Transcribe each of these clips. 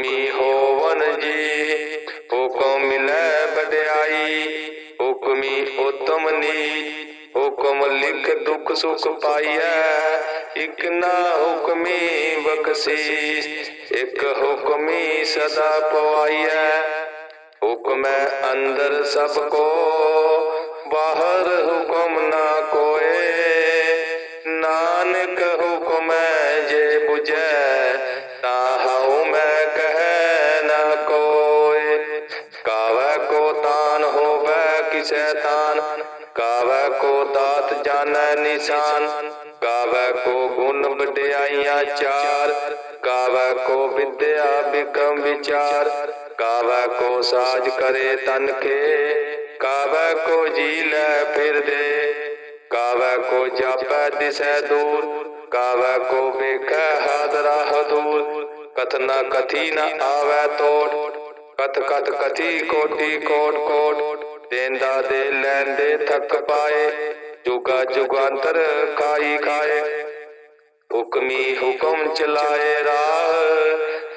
ਹੁਕਮੀ ਹੋਵਨ ਜੀ। ਹੁਕਮ ਮਿਲੈ ਬਡਿਆਈ, ਹੁਕਮੀ ਉਤਮ ਨੀਚ ਹੁਕਮ ਲਿਖ ਦੁਖ ਸੁਖ ਪਾਈਐ, ਇਕ ਨਾ ਹੁਕਮੀ ਬਖਸ਼ੀਸ਼, ਇਕ ਹੁਕਮੀ ਸਦਾ ਪਵਾਈਐ। ਹੁਕਮੈ ਅੰਦਰ ਸਭ ਕੋ, ਬਾਹਰ ਹੁਕਮ ਨਾ ਕੋਏ। ਨਾਨਕ ਕੋ ਸਾਜ ਕਰੇ ਤਨ ਕੇ, ਕਾਵੈ ਕੋ ਜੀ ਲੈ ਫਿਰਦੇ ਕਾਵੈ ਕੋ ਜਾਪੈ ਦਿਸੈ ਦੂਰ, ਕਾਵੈ ਕੋ ਵੇਖੈ ਹਾਦਰਾ ਹਦੂਰ ਕਥਨਾ ਕਥੀ ਨ ਆਵੈ ਤੋੜ, ਕਥ ਕਥ ਕਥੀ ਕੋਟੀ ਕੋਟ ਕੋਟ। ਦੇਂਦਾ ਦੇ ਲੈਂਦੇ ਥੱਕ ਪਾਏ, ਜੁਗਾ ਜੁਗਾਂਤਰ ਖਾਈ ਖਾਏ। ਹੁਕਮੀ ਹੁਕਮ ਚਲਾਏ ਰਾਹ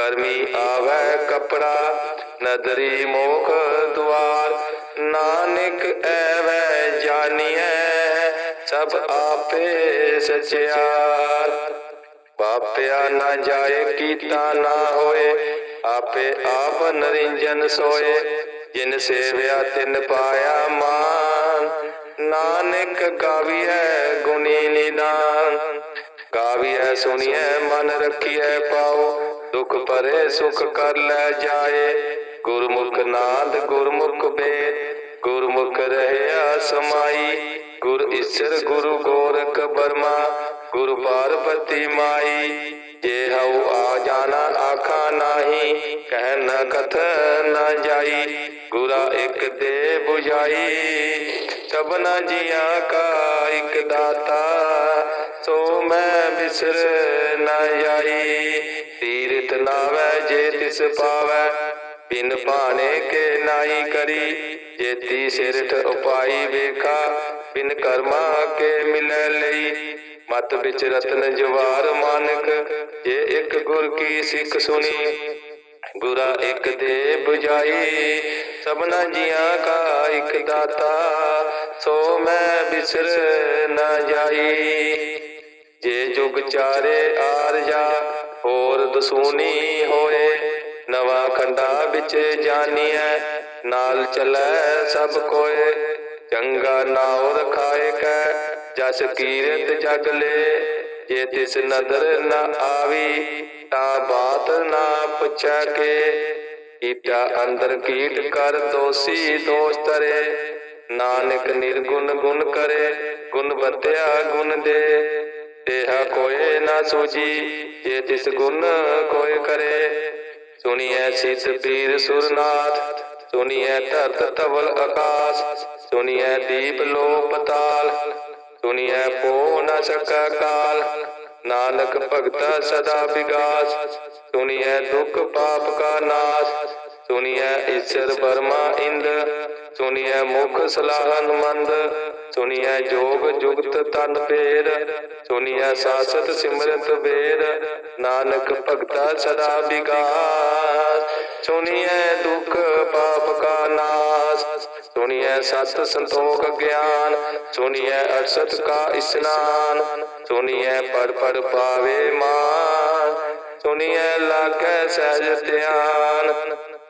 ਕਰਮੀ ਆਵੈ ਕਪੜਾ, ਨਦਰੀ ਮੋਖ ਦੁਆਰ। ਨਾਨਕ ਐਵੈ ਜਾਣੀਐ ਸਭ ਆਪੇ ਸਚਿਆਰ। ਪਾਪਿਆ ਨਾ ਜਾਏ, ਕੀਤਾ ਨਾ ਹੋਏ, ਆਪੇ ਆਪ ਨਰਿੰਜਨ ਸੋਏ। ਜਿਨ ਸੇਵਿਆ, ਤਿਨ ਪਾਇਆ ਮਾਨ। ਨਾਨਕ ਗਾਵੀਐ, ਗੁਣੀ ਨਿਦਾਨ। ਗਾਵੀਐ, ਸੁਣੀਐ, ਮਨ ਰੱਖੀਐ ਪਾਉ ਦੁਖ ਭਰੇ, ਸੁਖ ਕਰ ਲੈ ਜਾਏ। ਗੁਰਮੁਖ ਨਾਦ, ਗੁਰਮੁਖ ਬੇਦ। ਗੁਰਮੁਖ ਰਹਿਆ ਸਮਾਈ। ਗੁਰ ਈਸ਼ਰ, ਗੁਰੂ ਗੋਰਖ ਬਰਮਾ। ਗੁਰੂ ਪਾਰਬਤੀ ਮਾਈ। ਜੇ ਹਉ ਆ ਜਾਣਾ, ਆਖਾ ਨਾਹੀ। ਕਹਿ ਨ ਕਥ ਨ ਜਾਈ। ਗੁਰਾ ਇੱਕ ਦੇ 부ਝਾਈ ਸਭਨਾ ਜੀਆਂ ਕਾ ਇੱਕ ਦਾਤਾ। ਸੋ ਮੈਂ ਬਿਸਰ ਨ ਜਾਈ ਤੀਰਥ ਨਾਵੈ ਜੇ ਤਿਸ ਪਾਵੈ, ਬਿਨ ਭਾਣੇ ਕੇ ਨਾਈ ਕਰੀ। ਜੇਤੀ ਸਿਰਠ ਉਪਾਈ ਵੇਖਾ, ਬਿਨ ਕਰਮਾ ਕੇ ਮਿਲੈ ਲਈ। ਮਤ ਵਿੱਚ ਰਤਨ ਜਵਾਰ ਮਾਨਕ, ਜੇ ਇੱਕ ਗੁਰ ਕੀ ਸਿੱਖ ਸੁਣੀ, ਗੁਰਾ ਇੱਕ ਦੇ 부ਝਾਈ ਸਭਨਾ ਜੀਆਂ ਕਾ ਇੱਕ ਦਾਤਾ ਸੋ ਮੈਂ ਬਿਸਰ ਨਾ ਜਾਈ। ਜੇ ਜੁਗ ਚਾਰੇ ਆਰਜਾ ਹੋਰ ਦਸੂਨੀ ਹੋਏ। ਨਵਾ ਖੰਡਾ ਵਿੱਚ ਜਾਣੀਐ ਨਾਲ ਚੱਲੈ ਸਭ ਕੋਏ। ਚੰਗਾ ਨਾਉ ਰਖਾਏ ਕੈ, ਜਸ ਕੀਰਤ ਜਗ ਲੈ। ਜੇ ਤਿਸ ਨਦਰ ਨਾ ਆਵੀ, ਤਾਂ ਬਾਤ ਨਾ ਪੁੱਛੈ ਕੇ। ਕੀਟਾ ਅੰਦਰ ਕੀਟ ਕਰ ਦੋਸੀ ਦੋਸ਼ ਤਰੇ ਨਾਨਕ ਨਿਰਗੁਣ ਗੁਣ ਕਰੇ, ਗੁਣ ਬਤਿਆ ਗੁਣ ਦੇ। ਤੇਹਾ ਕੋਏ ਨਾ ਸੂਜੀ, ਜੇ ਤਿਸ ਗੁਣ ਕੋਏ ਕਰੇ। ਸੁਣੀਐ ਸਿਧ ਪੀਰ ਸੁਰਨਾਥ, ਸੁਣੀਐ ਧਰਤ ਤਵਲ ਆਕਾਸ, ਸੁਣੀਐ ਦੀਪ ਲੋਪ ਤਾਲ, ਸੁਣੀਐ ਪੋ ਨ ਸਕੈ ਕਾਲ। ਨਾਨਕ ਭਗਤਾ ਸਦਾ ਵਿਗਾਸ, ਸੁਣੀਐ ਦੁਖ ਪਾਪ ਕਾ ਨਾਸ, ਸੁਣੀਐ ਈਸ਼ਰ ਬਰਮਾ ਇੰਦ ਸੁਣੀਐ ਮੁਖ ਸਲਾਹਨ ਮੰਦ ਸੁਣੀਐ ਜੋਗ ਜੁਗਤ ਤਨ ਪੇਰ ਸੁਣੀਐ ਸਾਸਤ ਸਿਮਰਤ ਬੇਰ ਨਾਨਕ ਭਗਤਾ ਸਦਾ ਵਿਗਾਸ ਸੁਣੀਐ ਦੁਖ ਪਾਪ ਕਾ ਨਾਸ ਸੁਣੀਐ ਸਤ ਸੰਤੋਖ ਗਿਆਨ ਸੁਣੀਐ ਅਰਸਤ ਕਾ ਇਸਨਾਨ ਸੁਣੀਐ ਪੜ ਪੜ ਪਾਵੇ ਮਾਨ ਸੁਣੀਐ ਲਾਗੈ ਸਹਿਜ ਧਿਆਨ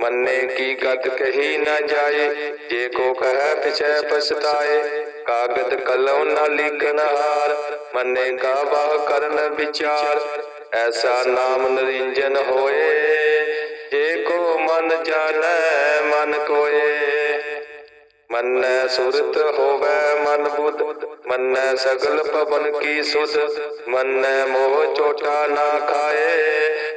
ਮੰਨੇ ਕੀ ਗਤ ਕਹੀ ਨਾ ਜਾਏ, ਜੇ ਕੋ ਕਹੈ ਪਿਛੈ ਪਛਤਾਏ, ਕਾਗਦ ਕਲਮ ਨਾ ਲਿਖਨ ਹਾਰ, ਮੰਨੇ ਕਾ ਬਾਹ ਕਰਨ ਵਿਚਾਰ, ਐਸਾ ਨਾਮ ਨਰਿੰਜਨ ਹੋਏ, ਜੇ ਕੋ ਮਨ ਜਾਣੈ, ਮਨ ਕੋਏ। ਮੰਨੈ ਸੁਰਤ ਹੋਵੇ ਮਨ ਬੁੱਧ, ਮੰਨੈ ਸਗਲ ਪਵਨ ਕੀ ਸੁਧ, ਮੰਨੈ ਮੋਹ ਚੋਟਾ ਨਾ ਖਾਏ।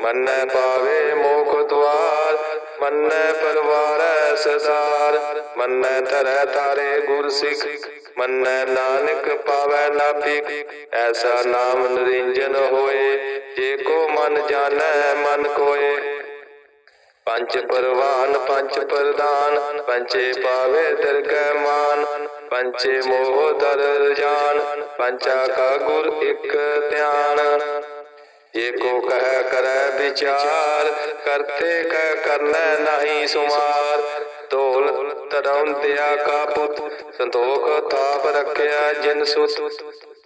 ਮੰਨੈ ਪਾਵੇ ਮੋਖ ਦਵਾਰ ਮੰਨੈ ਪਰਵਾਰੈ ਸਦਾਰ, ਮੰਨੈ ਧਰੈ ਤਾਰੇ ਗੁਰ ਸਿੱਖ ਮੰਨੈ ਨਾਨਕ ਪਾਵੈ ਨਾ ਐਸਾ ਨਾਮ ਨਰਿੰਜਨ ਹੋਏ, ਜੇ ਕੋ ਮਨ ਜਾਣੈ, ਮਨ ਕੋਏ। ਪੰਜ ਪਰਵਾਨ, ਪੰਜ ਪ੍ਰਦਾਨ ਪੰਚੇ ਪਾਵੇ ਦਰਗਹਿ ਮਾਨ ਪੰਚੇ ਮੋਹ ਦਰ ਜਾਨ ਪੰਚਾ ਕਾ ਗੁਰ ਇੱਕ ਧਿਆਨ। ਜੇ ਕੋ ਕਹਿ ਕਰੈ ਵਿਚਾਰ, ਕਰਤੇ ਕਹਿ ਕਰਨੈ ਨਹੀਂ ਸੁਮਾਰ। ਢੋਲ ਤਰੰਦਿਆ ਕਾ ਪੁੱਤ, ਸੰਤੋਖ ਤਾਪ ਰੱਖਿਆ ਜਿਨ ਸੁਤ।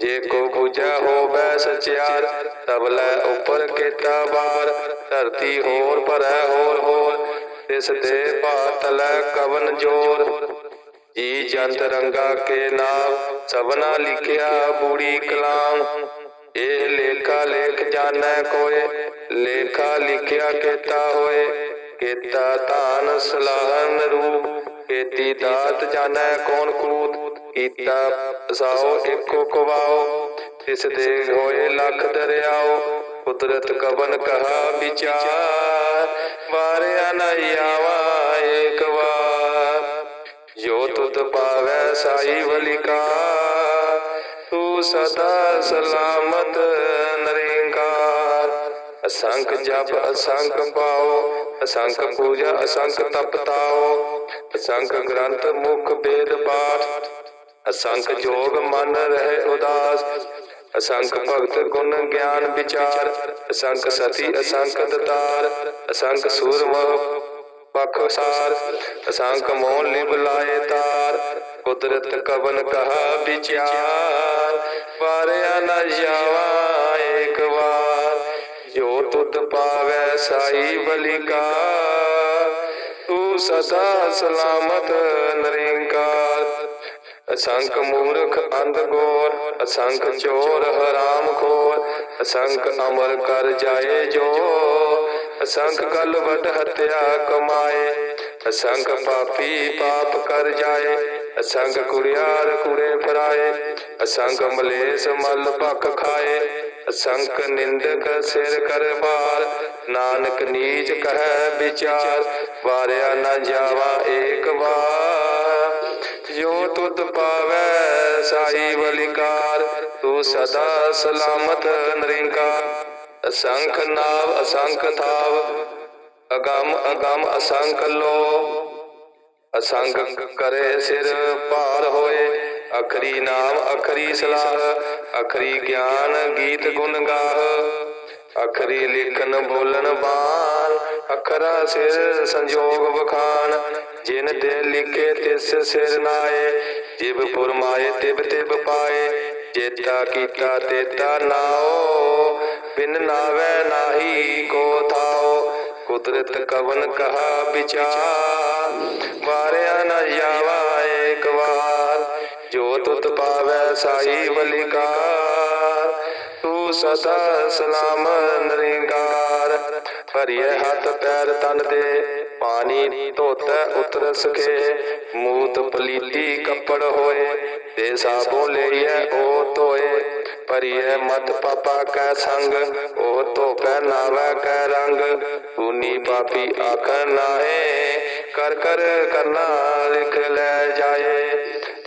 ਜੇ ਕੋ ਬੁਝਾ ਹੋਵੇ ਸਚਿਆਰ ਤਬਲੇ ਉੱਪਰ ਕੀਤਾ ਬਾਰ ਧਰਤੀ ਹੋਰ ਭਰੈ ਹੋਰ ਹੋਰ, ਤਿਸ ਦੇ ਬਾਤਲੈ ਕਵਨ ਜੋਰ। ਜੀ ਜੰਤ ਰੰਗਾ ਕੇ ਨਾਮ, ਸਭਨਾ ਲਿਖਿਆ ਬੂੜੀ ਕਲਾਮ। ਇਹ ਲੇਖਾ ਲੇਖ ਜਾਣੈ ਕੋਏ, ਲੇਖਾ ਲਿਖਿਆ ਕੀਤਾ ਹੋਏ। ਕੀਤਾ ਧਾਨ ਸਲਾਹਨ ਰੂਪ, ਕੀਤੀ ਦਾਤ ਜਾਣੈ ਕੌਣ ਕੂਤ। ਕੀਤਾ ਸਾਓ ਇੱਕੋ ਕਵਾਓ ਤਿਸ ਦੇ ਹੋਏ ਲੱਖ ਦਰਿਆਓ ਕੁਦਰਤ ਕਵਨ ਕਹਾ ਵਿਚਾਰ, ਵਾਰਿਆ ਨਹੀਂ ਆਵਾ ਏਕ ਵਾਰ। ਜੋ ਤੁਧ ਪਾਵੈ ਸਾਈ ਵਲਿਕਾ ਤੂੰ ਸਦਾ ਸਲਾਮਤ ਨਰਿੰਕਾਰ। ਅਸੰਖ ਜਪ, ਅਸੰਖ ਪਾਓ, ਅਸੰਖ ਪੂਜਾ, ਅਸੰਖ ਤਪ ਤਾਓ। ਅਸੰਖ ਗ੍ਰੰਥ ਮੁਖ ਬੇਦ ਪਾਠ। ਅਸੰਖ ਜੋਗ ਮਨ ਰਹਿ ਉਦਾਸ। ਅਸੰਖ ਭਗਤ ਗੁਣ ਗਿਆਨ ਵਿਚਾਰ। ਅਸੰਖ ਸਤੀ, ਅਸੰਖ ਦਤਾਰ। ਅਸੰਖ ਸੂਰਮ ਪਖਸਾਰ ਅਸੰਖ ਮੋਹ ਲਿਵ ਲਾਏ ਤਾਰ। ਕੁਦਰਤ ਕਵਨ ਕਹਾ ਵਿਚਾਰ। ਵਾਰਿਆ ਨ ਜਾਵਾ ਏਕ ਵਾਰ। ਜੋ ਤੁਧ ਪਾਵੈ ਸਾਈ ਬਲਿਕਾ, ਤੂੰ ਸਦਾ ਸਲਾਮਤ ਨਰਿੰਕਾਰ। ਅਸੰਖ ਮੂਰਖ ਅੰਧ ਗੋਰ, ਅਸੰਖ ਚੋਰ ਹਰਾਮ ਖੋਰ, ਅਸੰਖ ਅਮਰ ਕਰ ਜਾਏ ਜੋ ਅਸੰਖ ਕਲ ਹਤਿਆ ਕਮਾਏ ਅਸੰਖ ਪਾਪੀ ਪਾਪ ਕਰ ਜਾਏ, ਅਸੰਗ ਕੁੜਿਆਰ ਕੁੜੇ ਫਰਾਏ ਅਸੰਖ ਮਲੇਸ ਮਲ ਭਖ ਖਾਏ ਅਸੰਖ ਨਿੰਦਕ ਸਿਰ ਕਰ ਬਾਰ, ਨਾਨਕ ਨੀਚ ਕਹੈ ਵਿਚਾਰ, ਵਾਰਿਆ ਨਾ ਜਾਵਾ ਏਕ ਵਾਰ। ਜੋ ਤੁਧ ਪਾਵੈ ਸਾਈ ਬਲਿਕਾਰ ਤੂੰ ਸਦਾ ਸਲਾਮਤ ਨਰਿੰਕਾਰ। ਅਸੰਖ ਨਾਵ ਅਸੰਖ ਥਾਵ ਅਗੰਮ ਅਗੰਮ ਅਸੰਖ ਲੋ ਅਸੰਖ ਕਰੇ ਸਿਰ ਭਾਰ ਹੋਏ। ਅਖਰੀ ਨਾਮ, ਅਖਰੀ ਸਲਾਹ। ਅਖਰੀ ਗਿਆਨ ਗੀਤ ਗੁਣ ਗਾਹ। ਅਖਰੀ ਲਿਖਨ ਬੋਲਣ ਬਾਣ। ਅਖਰਾ ਸਿਰ ਸੰਜੋਗ ਵਖਾਨ ਜਿਨ ਤੇ ਲਿਖੇ ਤਿਸ ਸਿਰ ਨਾਏ। ਜਿਵ ਫੁਰਮਾਏ ਤਿਬ ਤਿਬ ਪਾਏ। ਜੇਤਾ ਕੀਤਾ ਤੇਤਾ ਨਾਓ। ਬਿਨ ਨਾਵੇ ਨਾਹੀ ਕੋ ਥਾਓ ਕੁਦਰਤ ਕਵਨ ਕਹਾ ਵਿਚਾਰ, ਵਾਰਿਆ ਨ ਜਾਵਾ ਏਕ ਵਾਰ, ਜੋ ਤੁਤ ਪਾਵੈ ਸਾਈ ਬਲਿਕਾਰ ਤੂੰ ਸਦਾ ਸਲਾਮ ਨਿਰੰਕਾਰ ਭਰੀਏ ਹੱਥ ਪੈਰ ਤਨ ਦੇ, ਪਾਣੀ ਧੋਤੈ ਉਤਰ ਸਕੇ ਮੂਤ ਪਲੀਤੀ ਕੱਪੜ ਹੋਏ ਤੇ ਸਾਬੋ ਲਈਐ ਉਹ ਧੋਏ। ਭਰੀਏ ਮਤ ਪਾਪਾ ਕੈ ਸੰਗ, ਉਹ ਧੋਪੈ ਨਾਵੈ ਕੈ ਰੰਗ। ਪੂਨੀ ਪਾਪੀ ਆਖ ਨਾਹੇ, ਕਰ ਕਰ ਕਰਨਾ ਲਿਖ ਲੈ ਜਾਏ।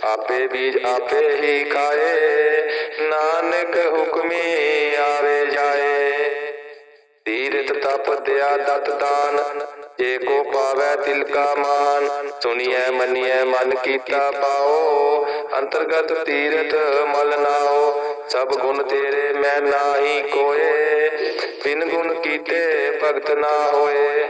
ਆਪੇ ਬੀਜ ਆਪੇ ਹੀ ਖਾਏ, ਨਾਨਕ ਹੁਕਮੀ ਆਵੇ ਜਾਏ। ਤੀਰਥ ਤਪ ਦਿਆ ਦਤ ਦਾਨ, ਜੇ ਕੋ ਪਾਵੈ ਤਿਲ ਕਾ ਮਾਨ। ਸੁਣੀਐ, ਮੰਨੀਐ, ਮਨ ਕੀਤਾ ਪਾਓ, ਅੰਤਰਗਤ ਤੀਰਥ ਮਲ ਨਾਓ। ਸਭ ਗੁਣ ਤੇਰੇ ਮੈਂ ਨਾਹੀ ਕੋਏ, ਬਿਨ ਗੁਣ ਕੀਤੇ ਭਗਤ ਨਾ ਹੋਏ।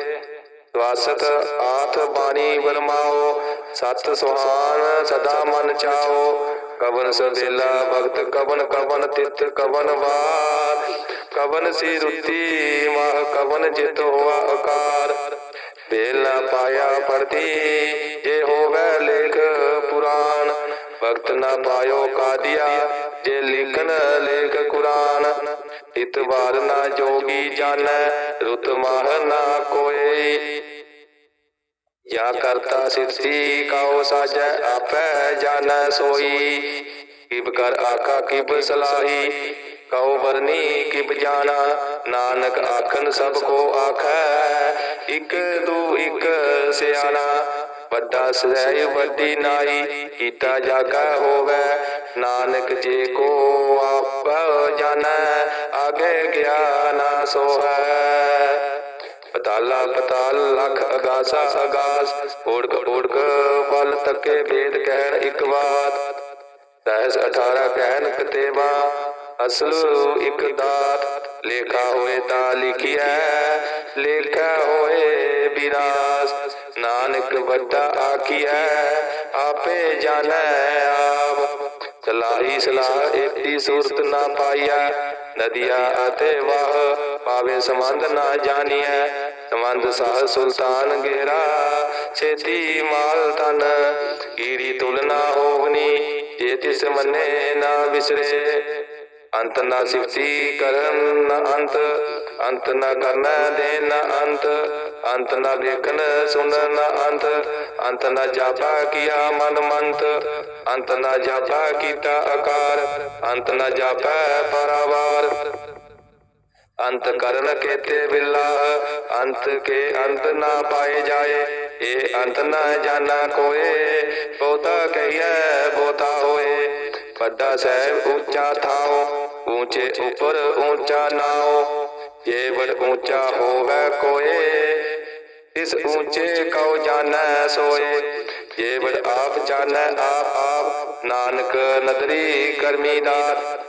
ਸਵਾਸਤ ਆਥ ਬਾਣੀ ਵਰਮਾਓ, ਸਤ ਸੁਹਾਨ ਸਦਾ ਮਨ ਚਾਓ। ਕਵਨ ਸਬੇਲਾ ਭਗਤ, ਕਵਨ ਕਵਨ ਤਿਤ, ਕਵਨ ਵਾਰ। ਕਵਨ ਸੀ ਰੁੱਤੀ ਮਾਹ ਕਵਨ ਜਿਤ ਹੋਆ ਆਕਾਰ ਬੇਲ ਪਾਇਆ ਪੜਤੀ ਜੇ ਹੋਵੇ ਲੇਖ ਪੁਰਾਣ। ਭਗਤ ਨਾ ਪਾਇਓ ਕਾਦੀਆ ਜੇ ਲਿਖਨ, ਲੇਖ ਕੁਰਾਨ, ਇਤਵਾਰ ਨਾ ਜੋਗੀ ਜਾਣੈ, ਰੁਤ ਮਾਹ ਨਾ ਕੋਏ। ਜਾਂ ਕਰਤਾ ਸਿਰਤੀ ਕਾਉ ਸਾਜੈ, ਆਪੈ ਜਾਣੈ ਸੋਈ। ਕਿਬ ਕਰ ਆਖਾ, ਕਿਬ ਸਲਾਹੀ, ਕਉ ਵਰਨੀ, ਕਿਬ ਜਾਣਾ। ਨਾਨਕ ਆਖਨ, ਸਭ ਕੋ ਆਖੈ, ਇਕ ਦੂ ਇਕ ਸਿਆਣਾ। ਵੱਡਾ ਸਹਿ ਵੱਡੀ ਨਾਈ, ਕੀਤਾ ਜਾਗਾ ਹੋਵੇ। ਨਾਨਕ ਜੇ ਕੋ ਆਪ ਜਾਣੈ ਆਗੇ ਗਿਆਨ ਸੋਹੈ। ਪਤਾਲਾ ਪਤਾਲ ਲਖ ਅਗਾਸਾ ਅਗਾਸ ਓੜਕ ਓੜਕ ਬਲ ਤੱਕੇ ਵੇਦ ਕਹਿਣ ਇੱਕ ਬਾਤ। ਦਸ 18 ਕਹਿਣ ਕਤੇਵਾ ਅਸਲ ਇੱਕ ਦਾਤ। ਲੇਖਾ ਹੋਏ ਤਾਂ ਲਿਖਿਆ ਲੇਖਾ ਹੋਏ ਵਿਨਾਸ਼ ਨਾਨਕ ਵੱਡਾ ਆਖਿਆ ਆਪੇ ਜਾਣੈ ਆਪ। ਸਲਾਹੀ ਸਲਾਹ ਏਤੀ ਸੂਰਤ ਨਾ ਪਾਈਐ। ਨਦੀਆ ਅਤੇ ਵਾਹ ਪਾਵੇ ਸੰਬੰਧ ਨਾ ਜਾਣੀਐ। ਸੰਬੰਧ ਸਾਹ ਸੁਲਤਾਨ ਗੇਰਾ, ਛੇਤੀ ਮਾਲ ਤਨ ਕੀਰੀ ਤੁਲਨਾ ਹੋਵਨੀ, ਜੇ ਤਿਸ ਮੰਨੇ ਨਾ ਵਿਸਰੇ। ਅੰਤ ਨਾ ਸਿਫਤੀ ਕਰਨ ਨਾ ਅੰਤ ਅੰਤ ਨਾ ਕਰਨਾ ਦੇ ਨਾ ਅੰਤ ਅੰਤ ਨਾ ਵੇਖਣ, ਸੁਣ ਨਾ ਅੰਤ। ਅੰਤ ਨਾ ਜਾਪਾ ਕੀਆ ਮਨ ਮੰਤ, ਅੰਤ ਨਾ ਜਾਪਾ ਕੀਤਾ ਆਕਾਰ। ਅੰਤ ਨਾ ਜਾਪਾ ਪਰਾਵਾਰ। ਅੰਤ ਕਰਨ ਕੇਤੇ ਬਿਲਾ ਅੰਤ ਕੇ ਅੰਤ ਨਾ ਪਾਏ ਜਾਏ। ਇਹ ਅੰਤ ਨਾ ਜਾਣਾ ਕੋਏ, ਬਹੁਤਾ ਕਹੀਐ, ਬਹੁਤਾ ਹੋਏ। ਵੱਡਾ ਸਹਿਬ ਉੱਚਾ ਥਾਓ ਉੱਚੇ ਉਪਰ ਉੱਚਾ ਨਾਓ। ਜੇ ਵਡ ਉੱਚਾ ਹੋਵੇ ਕੋਏ, ਇਸ ਉੱਚੇ ਕਉ ਜਾਣੈ ਸੋਏ। ਜੇ ਵਡ ਆਪ ਜਾਣੈ ਆਪ ਆਪ ਨਾਨਕ ਨਦਰੀ ਕਰਮੀਦਾਰ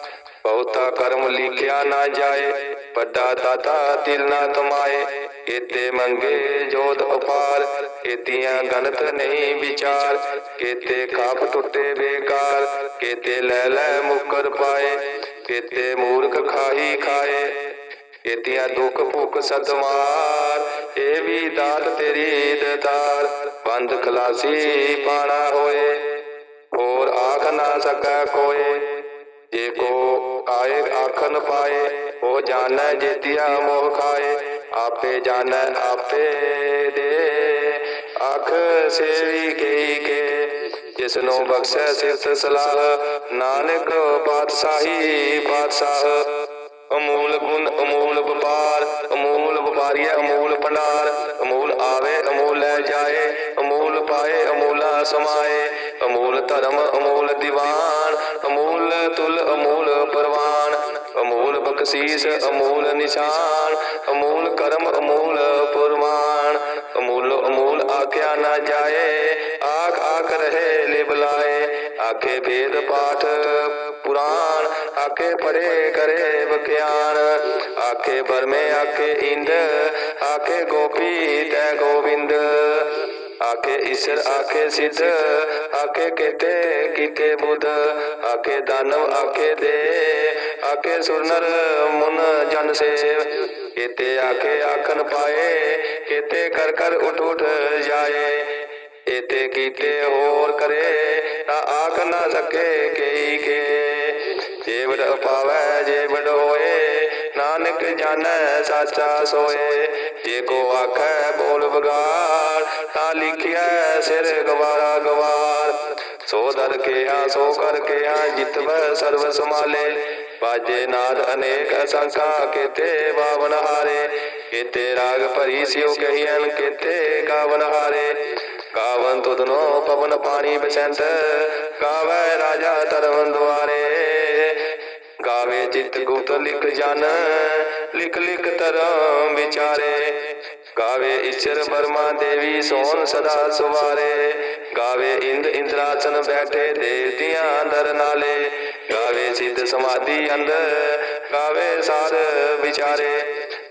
ਬਹੁਤਾ ਕਰਮ ਲਿਖਿਆ ਨਾ ਜਾਏ, ਵੱਡਾ ਦਾਤਾ ਤਿਲ ਨਾ ਤੁਮਾਏ ਇਤੇ ਮੰਗੇ ਜੋਤ ਉਪਾਰ ਇਤੀਆਂ ਗਲਤ ਨਹੀਂ ਵਿਚਾਰ। ਕੇਤੇ ਕਾਪ ਟੁੱਟੇ ਬੇਕਾਰ, ਕੇਤੇ ਲੈ ਲੈ ਮੁਕਰ ਪਾਏ। ਕੇਤੇ ਮੂਰਖ ਖਾਹੀ ਖਾਏ। ਇਤਿਆ ਦੁਖ ਭੁਖ ਸਤਮਾਰ ਇਹ ਵੀ ਦਾਤ ਤੇਰੀ ਦਤਾਰ। ਬੰਦ ਖਲਾਸੀ ਪਾਣਾ ਹੋਏ, ਹੋਰ ਆਖ ਨਾ ਸਕੈ ਕੋਏ। ਜੇ ਕੋ ਆਏ ਆਖਨ ਪਾਏ, ਉਹ ਜਾਣੈ ਜੇਤਿਆ ਮੋਹ ਖਾਏ। ਆਪੇ ਜਾਣੈ, ਆਪੇ ਦੇ। ਆਖ ਸੇਵੀ ਗਈ ਕੇ ਜਿਸ ਨੂੰ ਬਖਸ਼ੈ ਸਿਫਤ ਸਲਾਹ। ਨਾਨਕ ਬਾਦਸ਼ਾਹੀ ਬਾਦਸ਼ਾਹ ਅਮੂਲ ਗੁਣ, ਅਮੂਲ ਵਪਾਰ, ਅਮੂਲ ਵਪਾਰੀਏ ਅਮੂਲ ਭੰਡਾਰ। ਅਮੂਲ ਆਵੇ, ਅਮੂਲ ਲੈ ਜਾਏ, ਅਮੂਲ ਪਾਏ, ਅਮੂਲਾ ਸਮਾਏ। ਅਮੂਲ ਧਰਮ, ਅਮੂਲ ਦੀਵਾਨ, ਅਮੂਲ ਤੁਲ, ਅਮੂਲ ਪਰਵਾਨ। ਅਮੂਲ ਬਖਸ਼ੀਸ, ਅਮੂਲ ਨਿਸ਼ਾਨ। ਅਮੂਲ ਕਰਮ, ਅਮੂਲ ਪੁਰਮਾਨ। ਅਮੂਲ ਅਮੂਲ ਆਖਿਆ ਨਾ ਜਾਏ। ਆਖ ਆਖ ਰਹੇ ਲਿਬਲਾਏ। ਆਖੇ ਵੇਦ ਪਾਠ ਪੁਰਾਣ, ਆਖੇ ਪੜੇ ਕਰੇ ਵਿਗਿਆਨ। ਆਖੇ ਬਰਮੇ ਆਖੇ ਇੰਦ, ਆਖੇ ਗੋਪੀ ਤੈ ਗੋਵਿੰਦ। ਆਖੇ ਈਸ਼ਰ, ਆਖੇ ਸਿੱਧ, ਆਖੇ ਕੀਤੇ ਕੀਤੇ ਬੁੱਧ। ਆਖੇ ਦਾਨਵ, ਆਖੇ ਦੇ, ਆਖੇ ਸੁਰਨਰ, ਮੁਨ ਜਨ ਸੇਵ। ਕੀਤੇ ਆਖੇ ਆਖਣ ਪਾਏ, ਕੀਤੇ ਕਰ ਕਰ ਉਠ ਉਠ ਜਾਏ। ਇਤੇ ਕੀਤੇ ਹੋਰ ਕਰੇ, ਤਾਂ ਆਖ ਨਾ ਸਕੇ ਕਈ ਕੇ। ਜੇ ਵਡ ਪਾਵੈ ਹੋਏ, ਨਾਨਕ ਜਾਣੈ, ਸਾਚਾ ਸੋਏ। ਜੇ ਕੋ ਆਖੈ, ਬੋਲ ਬਗਾੜ ਤਾਂ ਲਿਖਿਆ ਸਿਰ ਗਵਾਰਾ ਗਵਾਰ। ਸੋ ਦਰ ਕੇ ਆ ਸੋ ਕਰ ਕੇ ਆ ਜਿਤਵੈ ਸਰਬ ਸਮਾਲੇ ਬਾਜੇ ਨਾਦ ਅਨੇਕ ਅਸੰਖਾ, ਕੀਤੇ ਬਾਵਨ ਹਾਰੇ। ਕੀਤੇ ਰਾਗ ਭਰੀ ਸਿਉ ਕਹੀਐਨ, ਕੀਤੇ ਗਾਵਨ ਹਾਰੇ। ਕਾਵਨ ਤੁਧਨੋ ਪਵਨ ਪਾਣੀ ਬਸੰਤ, ਗਾਵੇ ਰਾਜਾ ਤਰਵਨ ਦੁਆਰੇ। ਗਾਵੇ ਚਿਤ ਗੁਪਤ ਲਿਖ ਜਨ, ਲਿਖ ਲਿਖ ਤਰਮ ਵਿਚਾਰੇ। ਗਾਵੇ ਈਸ਼ਰ ਬਰਮਾ ਦੇਵੀ ਸੋਨ ਸਦਾ ਸੁਵਾਰੇ। ਗਾਵੇ ਇੰਦ ਇੰਦਰਾਸਨ ਬੈਠੇ ਦੇਵਤਿਆਂ ਦਰ ਨਾਲੇ। ਗਾਵੇ ਸਿੱਧ ਸਮਾਧੀ ਅੰਦਰ ਗਾਵੇ ਸਾਰ ਵਿਚਾਰੇ।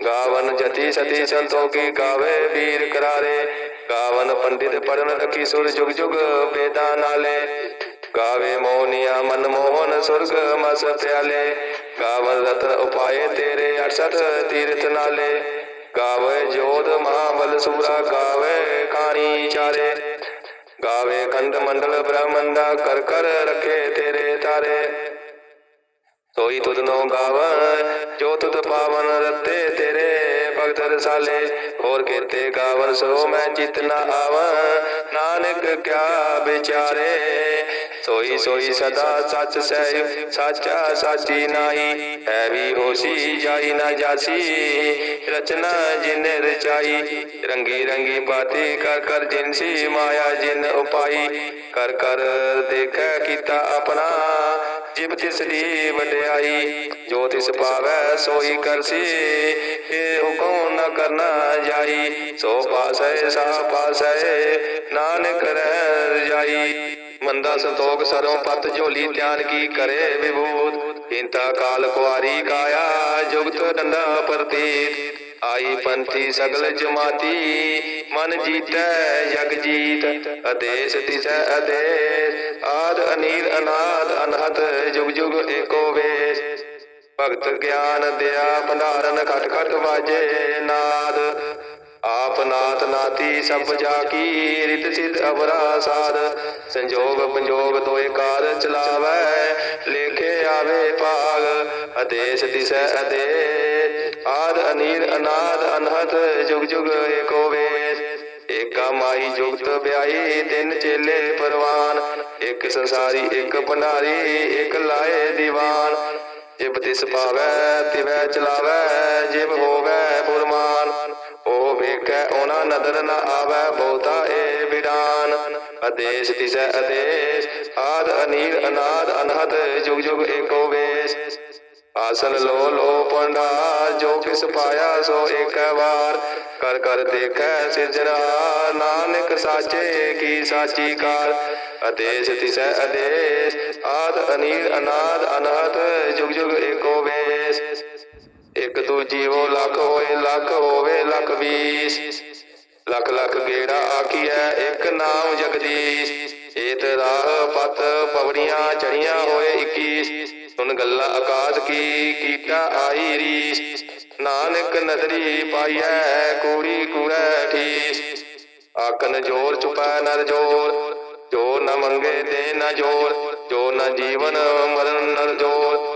ਗਾਵਨ ਜਤੀ ਸਤੀ ਸੰਤੋਖੀ ਗਾਵੇ ਵੀਰ ਕਰਾਰੇ। ਗਾਵਨ ਪੰਡਿਤ ਪੜਨ ਰਖੀ ਸੁਰ ਜੁਗ ਜੁਗ ਵੇਦਾਂ ਨਾਲੇ। ਗਾਵੇ ਮੋਹਨੀਆ ਮਨ ਮੋਹਨ ਸੁਰਗ ਮਸ ਪਿਆਲੇ ਗਾਵਨ ਰਤਨ ਉਪਾਏ ਤੇਰੇ 68 ਤੀਰਥ ਨਾਲੇ। ਗਾਵੇ ਜੋਧ ਮਹਾਬਲ ਸੂਰਾ ਗਾਵੇ ਕਾਣੀ ਚਾਰੇ। ਗਾਵੇ ਖੰਡ ਮੰਡਲ ਬ੍ਰਹਮੰਡਾ ਕਰ ਕਰ ਰਖੇ ਤੇਰੇ ਤਾਰੇ। ਸੋਈ ਤੁਧ ਨੋ ਗਾਵਨ ਜੋ ਤੁਧ ਪਾਵਨ ਰਤੇ ਭਗਤ ਰਸਾਲੇ ਹੋਰ ਕੀਤੇ ਗਾਵਨ ਸੋ ਮੈਂ ਚਿਤ ਨਾ ਆਵਨ ਨਾਨਕ ਕਿਆ ਵਿਚਾਰੇ, ਸੋਈ ਸੋਈ ਸਦਾ ਸੱਚ ਸਹਿ ਸਾਚਾ ਸਾਚੀ ਨਾਹੀ ਹੈ ਵੀ ਹੋਸੀ ਜਾਈ ਨਾ ਜਾਸੀ। ਰਚਨਾ ਜਿਨ ਰਚਾਈ, ਰੰਗੀ ਰੰਗੀ ਬਾਤੀ ਕਰ ਕਰ ਜਿਨਸੀ ਮਾਇਆ ਜਿਨ ਉਪਾਈ। ਕਰ ਕਰ ਦੇਖੈ ਕੀਤਾ ਆਪਣਾ ਜਿਬ ਤਿਸ ਦੀ ਵਡਿਆਈ ਜੋ ਤਿਸ ਪਾਵੈ ਸੋਈ ਕਰਸੀ ਇਹ ਹੁਕਮ ਨ ਕਰਨਾ ਜਾਈ, ਸੋ ਪਾਸੈ ਸਾ ਪਾਸੈ, ਨਾਨਕ ਰਹਿ ਜਾਈ। ਮੰਦਾ ਸੰਤੋਖ ਸਰੋਂ ਪਤ ਝੋਲੀ ਧਿਆਨ ਕੀ ਕਰੇ ਵਿਭੂਤ ਇੰਤਾ ਕਾਲ ਕੁਆਰੀ ਕਾਇਆ, ਜੁਗਤ ਡੰਡਾ ਪ੍ਰਤੀਤ। ਆਈ ਪੰਥੀ ਸਗਲ ਜਮਾਤੀ, ਮਨ ਜੀਤੈ, ਜਗ ਜੀਤ ਅਦੇਸ ਤਿਸੈ ਅਦੇਸ ਆਦ ਅਨੀਲ ਅਨਾਦ ਅਨਹਤ ਜੁਗ ਜੁਗ ਏਕੋ ਵੇਸ। ਭਗਤ ਗਿਆਨ ਦਿਆ, ਭੰਡਾਰਨ ਖਟ ਖਟ ਵਾਜੇ, ਨਾਦ ਆਪ ਨਾਤ ਨਾਤੀ ਸਭ ਜਾ ਕੀ ਰਿਤ ਸਿਧ ਅਵਰਾ ਸਾਧ। ਸੰਜੋਗ ਪੰਜੋਗ ਦੋਏ ਕਾਰ ਚਲਾਵੈ, ਲੇਖੇ ਆਵੇ ਭਾਗ। ਅਦੇਸ ਦਿਸੈ ਅਦੇ, ਆਦ ਅਨੀਰ ਅਨਾਦ ਅਨਹਤ ਜੁਗ ਜੁਗ ਏਕੋ ਵੇਸ। ਏਕਾ ਮਾਈ ਜੁਗਤ ਵਿਆਈ ਤਿੰਨ ਚੇਲੇ ਪਰਵਾਨ। ਇੱਕ ਸੰਸਾਰੀ, ਇੱਕ ਭੰਡਾਰੀ, ਇੱਕ ਲਾਏ ਦੀਵਾਨ। ਜਿਬ ਤਿਸ ਪਾਵੈ, ਤਿਵੈ ਚਲਾਵੈ, ਜਿਬ ਹੋਵੈ ਫੁਰਮਾਨ ਵੇਖੈ ਉਹਨਾਂ ਨਦਰ ਨ ਆਵੈ, ਬਹੁਤਾ ਏ ਵਿਡਾਨ ਆਦੇਸ਼ ਤਿਸੈ ਆਦੇਸ਼, ਆਦ ਅਨੀਲ, ਅਨਾਦ, ਅਨਹਦ, ਜੁਗ ਜੁਗ ਏਕੋ ਵੇਸ। ਆਸਨ ਲੋ ਲੋ ਪੰਡਾ ਜੋ ਕਿਸ ਪਾਇਆ ਸੋ ਏਕ ਵਾਰ। ਕਰ ਕਰ ਦੇਖੈ ਸਿਰਜਣਾ, ਨਾਨਕ ਸਾਚੇ ਕੀ ਸਾਚੀ ਕਾਰ। ਆਦੇਸ਼ ਤਿਸੈ ਆਦੇਸ਼, ਆਦ ਅਨੀਲ, ਅਨਾਦ, ਅਨਹਦ, ਜੁਗ ਜੁਗ ਏਕੋ ਵੇਸ। ਇੱਕ ਦੂਜੀ ਜੀਵੋ ਲੱਖ ਹੋਏ, ਲੱਖ ਹੋਵੇ, ਲੱਖ ਵੀਸ। ਲੱਖ ਲੱਖ ਗੇੜਾ ਆਖੀਐ, ਇੱਕ ਨਾਮ ਜਗਦੀਸ਼। ਏਤ ਰਾਹ ਪਤ ਪਵੜੀਆਂ ਚੜੀਆਂ ਹੋਏ 21 ਸੁਨ ਗੱਲਾਂ ਆਕਾਸ਼ ਕੀ ਕੀਤਾ ਆਈ ਰੀਸ। ਨਾਨਕ ਨਦਰੀ ਪਾਈਐ, ਕੂੜੀ ਕੂੜੈ ਠੀਸ। ਆਖਨ ਜੋਰ ਚੁਪੈ ਨਰ ਜੋਰ, ਜੋ ਨ ਮੰਗੇ ਦੇ ਨ ਜੋਰ, ਜੋ ਨ ਜੀਵਨ ਮਰਨ ਨਰ ਜੋਰ।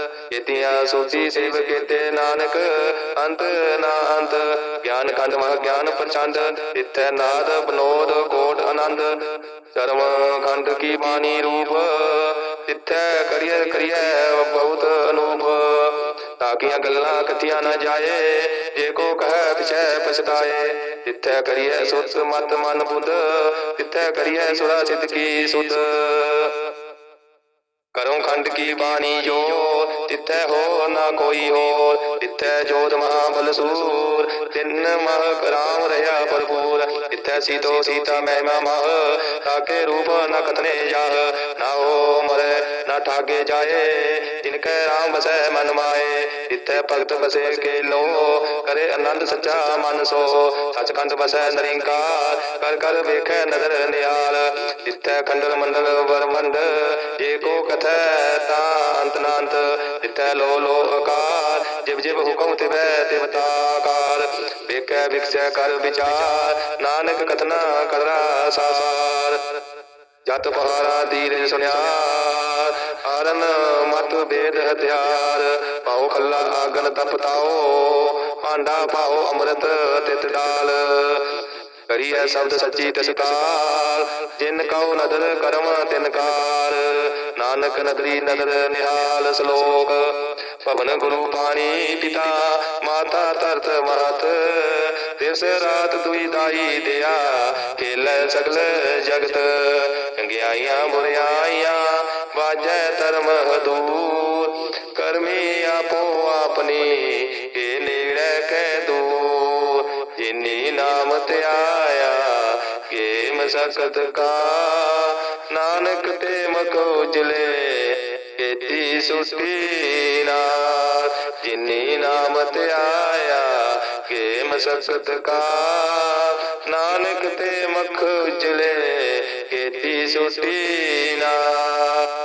ਕੇਤੀਆਂ ਸੋਚੀ ਸੇਵ ਕੇਤੇ ਨਾਨਕ, ਅੰਤ ਨਾ ਅੰਤ ਗਿਆਨ ਖੰਡ ਮਹ ਗਿਆਨ ਪ੍ਰਚੰਡ ਇਤੈ ਨਾਦ ਬਨੋਦ ਕੋਟ ਆਨੰਦ। ਕਰਮ ਖੰਡ ਕੀ ਬਾਣੀ ਰੂਪ, ਤਿੱਥੈ ਕਰੀਏ ਕਰਿਐ ਬਹੁਤ ਅਨੂਪ। ਤਾਕੀਆਂ ਗੱਲਾਂ ਕਥੀਆਂ ਨਾ ਜਾਏ, ਜੇ ਕੋ ਕਹਿ ਪਿਛੈ ਪਛਤਾਏ। ਤਿੱਥੈ ਕਰੀਐ ਸੁਤ ਮਤ ਮਨ ਬੁੱਧ, ਤਿੱਥੈ ਕਰੀਐ ਸੁਰਾ ਸਿੱਧ ਕੀ ਸੁਧ। ਕਰੋ ਖੰਡ ਕੀ ਬਾਣੀ ਜੋ ਤਿੱਥੈ ਹੋ ਨਾ ਕੋਈ ਹੋ ਤਿੱਥੈ ਜੋਤ ਮਹਾ ਬਲਸੂਰ ਤਿੰਨ ਮਹ ਕਰਾਮ ਰਹਾ ਭਰਪੂਰ, ਤਿੱਥੈ ਸੀਤੋ ਸੀਤਾ ਮਹਿਮਾ ਮਹ, ਤਾਕੇ ਰੂਪ ਨ ਕਥਨੇ ਜਾਹ, ਨਾ ਹੋ ਮਰੇ ਨਾ ਠਾਗੇ ਜਾਏ ਜਿਨ ਕੈ ਰਾਮ ਵਸੈ ਮਨ ਮਾਏ। ਤਿੱਥੈ ਭਗਤ ਵਸੇ ਕੇ ਲੋ ਕਰੇ ਆਨੰਦ ਸੱਚਾ ਮਨ ਸੋ। ਸਚਖੰਡ ਵਸੈ ਨਰਿੰਕਾਰ, ਕਰ ਕਰ ਵੇਖੈ ਨਦਰ ਨਿਹਾਲ। ਤਿੱਥੈ ਖੰਡਲ ਮੰਡਲ ਵਰਮੰਡ ਜੇ ਕੋ ਕਥੈ ਤਾਂ ਅੰਤ ਨਾ ਅੰਤ ਲੋ ਲੋ ਅਕਾਰ ਜਿਵ ਜਿਵ ਹੁਕਮ ਤਿਵੈ ਤਿਵਤਾ ਤਿਵਤਾਕਾਰ ਵੇਖੈ, ਵਿਖਸੈ, ਕਰ ਵਿਚਾਰ, ਨਾਨਕ ਕਥਨਾ ਕਰਰਾ ਸਾਰ ਜਤ ਪਹਾਰਾ ਦੀਰ ਸੁਨਿਆ ਹਰਨ ਮਤ ਬੇਦ ਹਥਿਆਰ। ਪਾਉ ਖੱਲਾ ਆਗਨ ਤਪਤਾਓ ਭਾਂਡਾ ਪਾਉ ਅੰਮ੍ਰਿਤ ਤਿਤ ਡਾਲ। ਕਰੀਐ ਸ਼ਬਦ ਸੱਚੀ ਤਸਕਾਰ ਜਿਨ ਕਉ ਨਦਰ ਕਰਮ ਤਿਨ ਕਾਰ। ਨਾਨਕ ਨਦਰੀ ਨਦਰ ਨਿਹਾਲ ਸ਼ਲੋਕ। ਭਵਨ ਗੁਰੂ ਪਾਣੀ ਪਿਤਾ, ਮਾਤਾ ਧਰਤ ਮਾਤ ਤਿਸ ਰਾਤ ਦੁਈ ਦਾਈ ਦਿਆ ਖੇਲੇ ਸਗਲ ਜਗਤ। ਚੰਗਿਆਈਆਂ ਬੁਰਿਆਈਆਂ ਵਾਜੈ ਧਰਮ ਹਦੂਰ ਕਰਮੀ ਆਪੋ ਆਪਣੀ ਕੇ ਨੇੜੇ ਕੈ ਦੂਰ ਜਿਨੀ ਨਾਮ ਧਿਆਇਆ ਕੇ ਮਸਕਤ ਕਾ। ਨਾਨਕ ਤੇ ਮਖ ਉਜਲੇ ਕੀਤੀ ਸੁਸਤੀ ਨਾਲ ਜਿਨੀ ਨਾਮ ਧਿਆਇਆ ਕੇ ਮਸਕਤ ਕਾ। ਨਾਨਕ ਤੇ ਮਖ ਉਜਲੇ ਕੀਤੀ ਸੁਸਤੀ ਨਾਲ